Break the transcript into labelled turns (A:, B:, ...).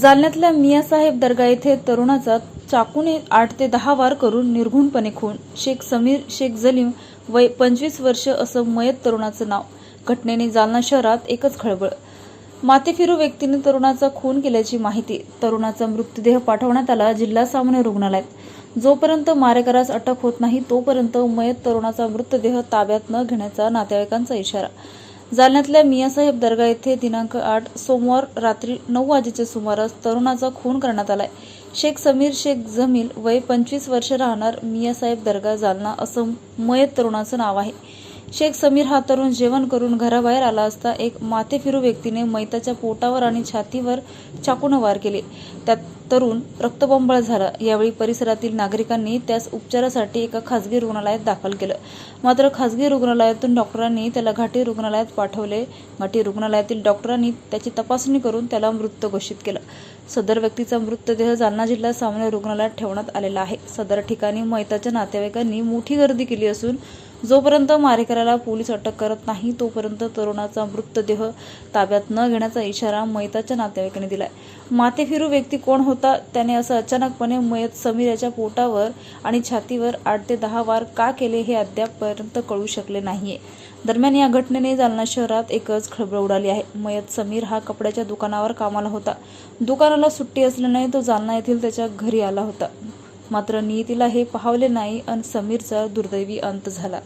A: जालन्यातल्या मियासाहेब दर्गा येथे तरुणाचा चाकूने आठ ते दहा वार करून निर्घुणपणे खून. शेख समीर शेख जलीम वय पंचवीस वर्ष असं मयत तरुणाचं नाव. घटनेने जालना शहरात एकच खळबळ. मातेफिरू व्यक्तीने तरुणाचा खून केल्याची माहिती. तरुणाचा मृतदेह पाठवण्यात आला जिल्हा सामान्य रुग्णालयात. जोपर्यंत मारेकरास अटक होत नाही तोपर्यंत मयत तरुणाचा मृतदेह ताब्यात न घेण्याचा नातेवाईकांचा इशारा. जालन्यातल्या मियासाहेब दर्गा येथे दिनांक आठ सोमवार रात्री नऊ वाजेच्या सुमारास तरुणाचा खून करण्यात आलाय. शेख समीर शेख जमील वय पंचवीस वर्ष राहणार मियासाहेब दर्गा जालना असं मयत तरुणाचं नाव आहे. शेख समीर हा तरुण जेवण करून घराबाहेर आला असता एक माथेफिरू व्यक्तीने मैताच्या पोटावर आणि छातीवर चाकून वार केले. त्यात तरुण रक्तबंबळ झाला. यावेळी परिसरातील नागरिकांनी त्यास उपचारासाठी एका खासगी रुग्णालयात दाखल केलं. मात्र खासगी रुग्णालयातून डॉक्टरांनी त्याला घाटी रुग्णालयात पाठवले. घाटी रुग्णालयातील डॉक्टरांनी त्याची तपासणी करून त्याला मृत घोषित केलं. सदर व्यक्तीचा मृतदेह जालना जिल्हा सामान्य रुग्णालयात ठेवण्यात आलेला आहे. सदर ठिकाणी मैताच्या नातेवाईकांनी मोठी गर्दी केली असून जोपर्यंत मारेकऱ्याला पोलीस अटक करत नाही तोपर्यंत तरुणाचा मृतदेह ताब्यात न घेण्याचा इशारा मैताच्या नातेवाईकांनी दिलाय. मातेफिरू व्यक्ती कोण होता? त्याने असं अचानकपणे मयत समीर याच्या पोटावर आणि छातीवर आठ ते दहा वार का केले हे अद्यापपर्यंत कळू शकले नाहीये. दरम्यान या घटनेने जालना शहरात एकच खळबळ उडाली आहे. मयत समीर हा कपड्याच्या दुकानावर कामाला होता. दुकानाला सुट्टी असल्याने तो जालना येथील त्याच्या घरी आला होता. मात्र नियतीला हे पाहावले नाही अन समीरचा दुर्दैवी अंत झाला.